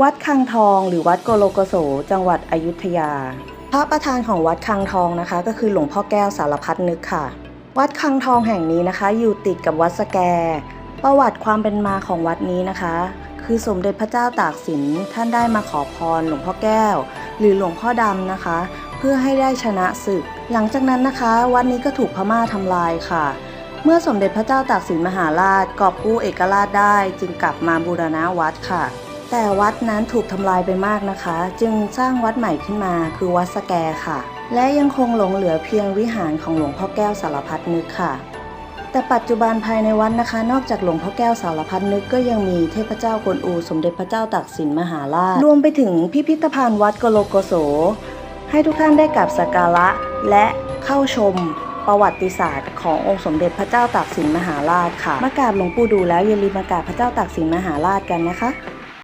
วัดคังทองหรือวัดโกโลโกโส จังหวัดอยุธยา พระประธานของวัดคังทองนะคะ ก็คือหลวงพ่อแก้วสารพัดนึกค่ะ วัดคังทองแห่งนี้นะคะ อยู่ติดกับวัดสแก ประวัติความเป็นมาของวัดนี้นะคะ คือสมเด็จพระเจ้าตากสินท่านได้มาขอพรหลวงพ่อแก้ว หรือหลวงพ่อดำนะคะ เพื่อให้ได้ชนะศึก หลังจากนั้นนะคะ วัดนี้ก็ถูกพม่าทำลายค่ะเมื่อสมเด็จพระเจ้าตากสินมหาราชกอบกู้เอกราชได้จึงกลับมาบูรณะวัดค่ะ แต่วัดนั้นถูกทำลายไปมากนะคะ จึงสร้างวัดใหม่ขึ้นมาคือวัดสแกค่ะ และยังคงหลงเหลือเพียงวิหารของหลวงพ่อแก้วสารพัดนึกค่ะ แต่ปัจจุบันภายในวัดนะคะ นอกจากหลวงพ่อแก้วสารพัดนึกก็ยังมีเทพเจ้ากวนอู สมเด็จพระเจ้าตากสินมหาราชรวมไปถึงพิพิธภัณฑ์วัดกโลโกโส ให้ทุกท่านได้กราบสักการะและเข้าชมประวัติศาสตร์ขององค์สมเด็จพระเจ้าตากสินมหาราชค่ะ มากราบหลวงปู่ดูแล้วอย่าลืมมากราบพระเจ้าตากสินมหาราชกันนะคะ